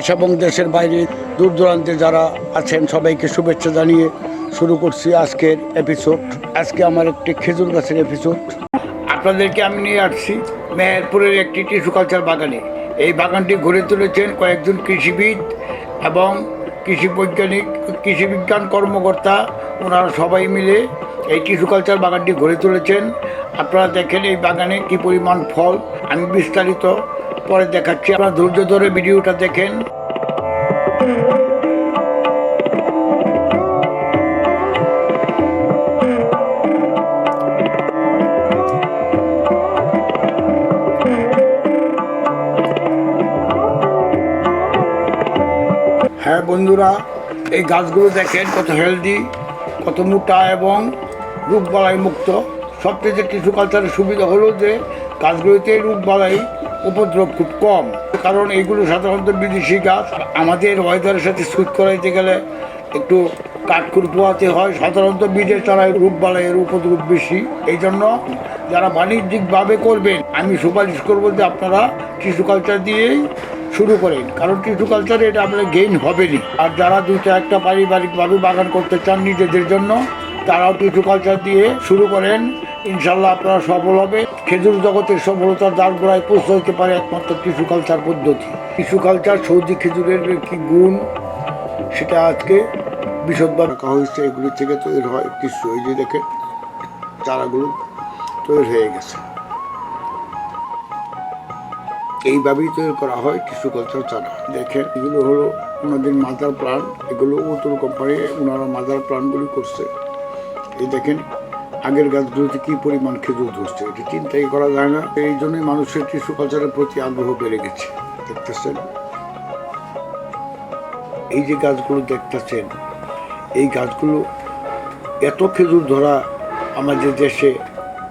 দেশ এবং দেশের বাইরে দূর দূরান্তে যারা আছেন সবাইকে শুভেচ্ছা জানিয়ে শুরু করছি আজকের এপিসোড আজকে আমার একটি খেজুর গাছের এপিসোড আপনাদেরকে আমি নিয়ে আসছি মেহেরপুরের একটি টিস্যু কালচার বাগানে। এই বাগানটি ঘুরে তুলেছেন কয়েকজন কৃষিবিদ এবং কৃষি বৈজ্ঞানিক, কৃষি বিজ্ঞান কর্মকর্তা, ওনারা সবাই মিলে এই টিস্যু কালচার বাগানটি গড়ে তুলেছেন। আপনারা দেখেন এই বাগানে কি পরিমাণ ফল। আমি বিস্তারিত পরে দেখাচ্ছি, আপনারা ধৈর্য ধরে ভিডিওটা দেখেন। হ্যাঁ বন্ধুরা, এই গাছগুলো দেখেন কত হেলদি কত মোটা এবং রোগবালাই মুক্ত। সবচেয়ে কিছু কালচারের সুবিধা হলো যে গাছগুলোতে রোগবালাই উপদ্রব খুব কম। কারণ এইগুলো সাধারণত বিদেশি গাছ। আমাদের ওয়েদারের সাথে স্যুট করাইতে গেলে একটু কাঠকুর পোয়াতে হয়। সাধারণত বিদেশ ছাড়াই রোগবালাইয়ের উপদ্রব বেশি। এই জন্য যারা বাণিজ্যিকভাবে করবেন, আমি সুপারিশ করব যে আপনারা টিস্যু কালচার দিয়েই শুরু করেন। কারণ টিস্যু কালচারে এটা আপনার গেইন হবেনি। আর যারা দুইটা একটা পারিবারিকভাবে বাগান করতে চান নিজেদের জন্য, তারাও টিস্যু কালচার দিয়ে শুরু করেন। ইনশাল্লাহ আপনারা সফল হবে। খেজুর জগতের সফলতার দ্বার গোড়ায় হতে পারে একমাত্র টিস্যু কালচার পদ্ধতি। টিস্যু কালচার সৌদি খেজুরের কি গুণ? সেটা আজকে বিশদভাবে রাখা হয়েছে। এগুলি থেকে তৈরি হয় টিস্যু এই যে দেখে চারাগুলো তৈরি হয়ে গেছে। এইভাবেই তৈরি করা হয় টিস্যু কালচার চারা। দেখেন, এগুলো হলো ওনাদের মাদার প্লান্ট এগুলো উত্তর কোম্পানি ওনারা মাদার প্লান্টগুলি করছে। এই দেখেন আগের গাছগুলোতে কি পরিমাণ খেজুর ধরছে? এটি চিন্তাই করা যায় না। এই জন্যই মানুষের টিস্যু কালচারের প্রতি আগ্রহ বেড়ে গেছে। দেখতেছেন? এই যে গাছগুলো দেখতেছেন, এই গাছগুলো এত খেজুর ধরা আমাদের দেশে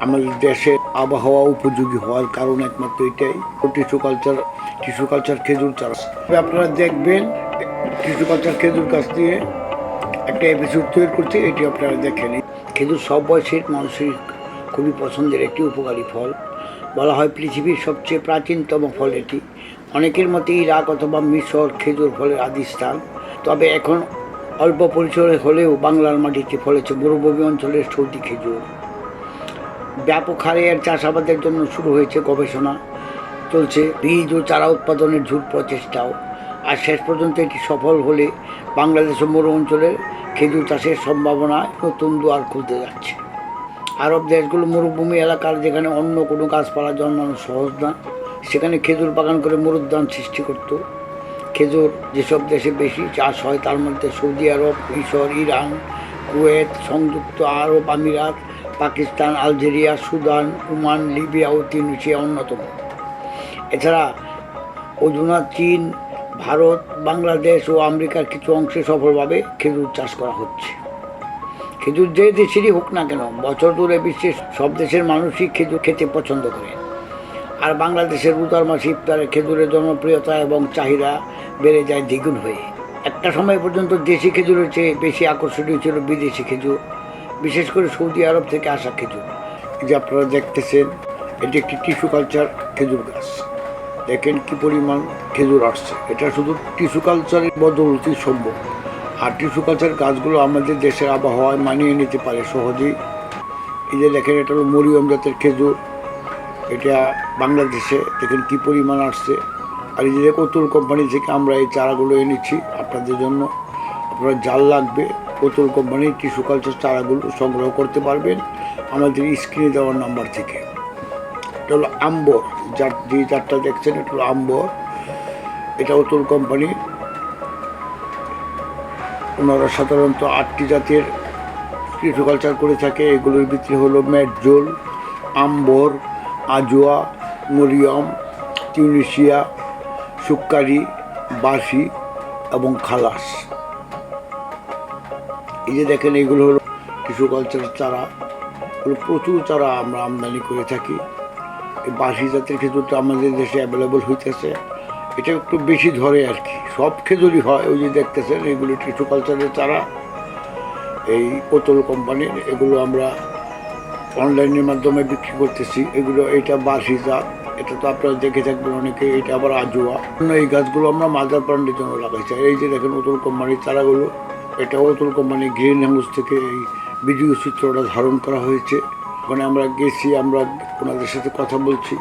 আমাদের দেশে আবহাওয়া উপযোগী হওয়ার কারণ একমাত্র এটাই। টিস্যু কালচার টিস্যু কালচার খেজুর চাষ। আপনারা দেখবেন টিস্যু কালচার খেজুর গাছ দিয়ে একটা এপিসোড তৈরি করছে, এটি আপনারা দেখেন। খেজুর সব বয়সের মানুষের খুবই পছন্দের একটি উপকারী ফল। বলা হয় পৃথিবীর সবচেয়ে প্রাচীনতম ফল এটি। অনেকের মতে ইরাক অথবা মিশর, খেজুর ফলের আদি স্থান। তবে এখন অল্প পরিসরে হলেও বাংলার মাটিতে ফলেছে মরুভূমি অঞ্চলের সর্দি, খেজুর। ব্যাপক হারে এর চাষাবাদের জন্য শুরু হয়েছে গবেষণা। চলছে বীজ ও চারা উৎপাদনের ঝুট প্রচেষ্টাও। আর শেষ পর্যন্ত এটি সফল হলে বাংলাদেশ মরু অঞ্চলের খেজুর চাষের সম্ভাবনা নতুন দুয়ার খুলতে যাচ্ছে। আরব দেশগুলো মরুভূমি এলাকার যেখানে অন্য কোনো গাছপালা জন্মানো সহজ না, সেখানে খেজুর বাগান করে মরুদ্যান সৃষ্টি করত। খেজুর যেসব দেশে বেশি চাষ হয়, তার মধ্যে সৌদি আরব, মিশর, ইরান, কুয়েত, সংযুক্ত আরব আমিরাত, Pakistan, Algeria, Sudan, Oman, Libya ও তিউনিসিয়া অন্যতম। এছাড়া অধুনা চীন ভারত, বাংলাদেশ ও আমেরিকার কিছু অংশে সফলভাবে খেজুর চাষ করা হচ্ছে। খেজুর যে দেশেরই হোক না কেন, বছর ধরে বিশ্বের সব দেশের মানুষই খেজুর খেতে পছন্দ করে। আর বাংলাদেশের উদার মাসে ইফতারে খেজুরের জনপ্রিয়তা এবং চাহিদা বেড়ে যায় দ্বিগুণ হয়ে। একটা সময় পর্যন্ত দেশি খেজুরের চেয়ে বেশি আকর্ষণীয় ছিল বিদেশি খেজুর, বিশেষ করে সৌদি আরব থেকে আসা খেজুর, যে আপনারা দেখতেছেন এটি একটি টিস্যু কালচার খেজুর গাছ। দেখেন কি পরিমাণ খেজুর আসছে। এটা শুধু টিস্যু কালচারের বদলতেই সম্ভব। আর টিস্যু কালচার গাছগুলো আমাদের দেশের আবহাওয়ায় মানিয়ে নিতে পারে সহজেই। এই যে দেখেন, এটা হলো মরিয়ম জাতের খেজুর। এটা বাংলাদেশে দেখেন কি পরিমাণ আসছে। আর এই যে কতুল কোম্পানি থেকে আমরা এই চারাগুলো এনেছি আপনাদের জন্য। আপনার জাল লাগবে, কতুল কোম্পানির টিস্যু কালচার চারাগুলো সংগ্রহ করতে পারবেন। আমাদের স্ক্রিনে দেওয়ার নাম্বার থেকে। এটা হলো আম্বর। যার যে চারটা দেখছেন, এটা হলো আম্বর। এটা অতুল কোম্পানি। ওনারা সাধারণত আটটি জাতের টিস্যু কালচার করে থাকে। এগুলোর ভিতরে হলো Medjool Ambar, Ajwa, Mariam, Tunisia, Sukkari বাসি এবং খালাস। এই যে দেখেন, এগুলো হলো টিস্যু কালচারের চারা প্রচুর চারা আমরা আমদানি করে থাকি। এই বাসি জাতের খেজুরটা আমাদের দেশে অ্যাভেলেবল হইতেছে। এটা একটু বেশি ধরে আর কি। সব খেজুরই হয়, ওই যে দেখতেছেন, এগুলো টিস্যু কালচারের চারা। এই ওতল কোম্পানির, এগুলো আমরা অনলাইনের মাধ্যমে বিক্রি করতেছি। এগুলো, এটা বাসি জাত, এটা তো আপনারা দেখে থাকবেন অনেকে, এটা আবার আজুয়া। এই গাছগুলো আমরা মাদার প্লান্টের জন্য লাগাইছি। এই যে দেখেন, অতুল কোম্পানির চারাগুলো, এটা অতুল কোম্পানি গ্রিন হাউস থেকে এই ভিডিও চিত্রটা ধারণ করা হয়েছে। ওখানে আমরা গেছি, আমরা ওনাদের সাথে কথা বলছি।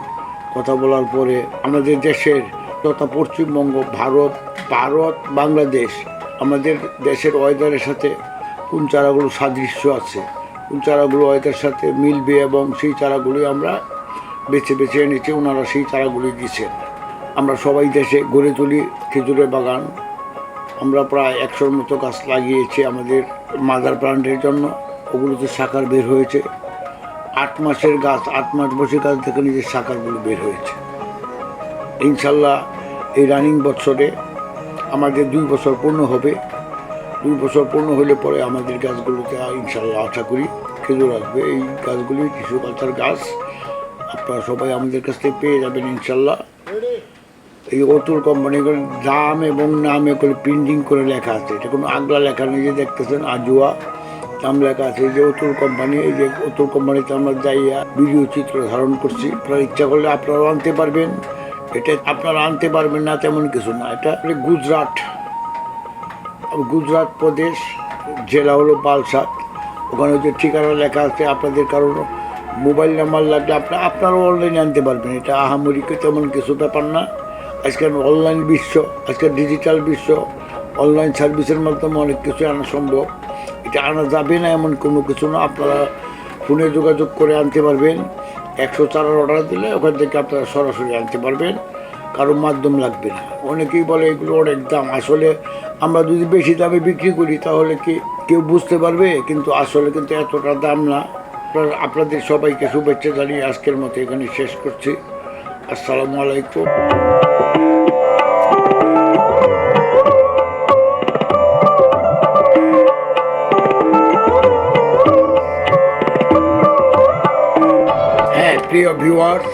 কথা বলার পরে আমাদের দেশের তথা পশ্চিমবঙ্গ, ভারত ভারত, বাংলাদেশ, আমাদের দেশের ওয়েদারের সাথে কোন চারাগুলো সাদৃশ্য আছে? কোন চারাগুলো ওয়েদার সাথে মিলবে এবং সেই চারাগুলি আমরা বেছে বেছে এনেছি, ওনারা সেই চারাগুলি দিচ্ছেন আমরা সবাই দেশে গড়ে তুলি খেজুরের বাগান। আমরা প্রায় একশোর মতো গাছ লাগিয়েছি আমাদের মাদার প্লান্টের জন্য। ওগুলোতে শাখার বের হয়েছে। আট মাসের গাছ, আট মাস বসে গাছ থেকে নিজের শাখারগুলো বের হয়েছে। ইনশাল্লাহ এই রানিং বছরে আমাদের দুই বছর পূর্ণ হবে। দুই বছর পূর্ণ হলে পরে আমাদের গাছগুলোতে ইনশাল্লাহ আশা করি খেজুর আসবে। এই গাছগুলি টিস্যু কালচার গাছ, আপনারা সবাই আমাদের কাছ থেকে পেয়ে যাবেন ইনশাল্লাহ। এই অতুল কোম্পানিগুলোর দাম এবং নামে করে প্রিন্টিং করে লেখা আছে। এটা কোনো আগলা লেখা নিজে দেখতেছেন, আজুয়া। লেখা আছে এই যে অতুল কোম্পানি এই যে অতুল কোম্পানিতে আমরা যাইয়া ভিডিও চিত্র ধারণ করছি। আপনারা ইচ্ছা করলে আপনারাও আনতে পারবেন। এটা আপনারা আনতে পারবেন না, তেমন কিছু না। এটা গুজরাট। গুজরাট প্রদেশ, জেলা হলো বালসাদ ওখানে যে ঠিকানা লেখা আছে আপনাদের কারণ মোবাইল নাম্বার লাগলে আপনার আপনারাও অনলাইনে আনতে পারবেন। এটা আহামরিকে তেমন কিছু ব্যাপার না। আজকাল অনলাইন বিশ্ব আজকাল ডিজিটাল বিশ্ব অনলাইন সার্ভিসের মাধ্যমে অনেক কিছু আনা সম্ভব। এটা আনা যাবে না, এমন কোনো কিছু না। আপনারা ফোনে যোগাযোগ করে আনতে পারবেন। একশো চারার অর্ডার দিলে ওখান থেকে আপনারা সরাসরি আনতে পারবেন। কারও মাধ্যম লাগবে না। অনেকেই বলে, এগুলো অনেক দাম। আসলে আমরা যদি বেশি দামে বিক্রি করি, তাহলে কি কেউ বুঝতে পারবে? কিন্তু আসলে কিন্তু এতটা দাম না। আপনাদের সবাইকে শুভেচ্ছা জানিয়ে আজকের মতো এখানে শেষ করছি। আসসালামু আলাইকুম। ভিউয়ার্স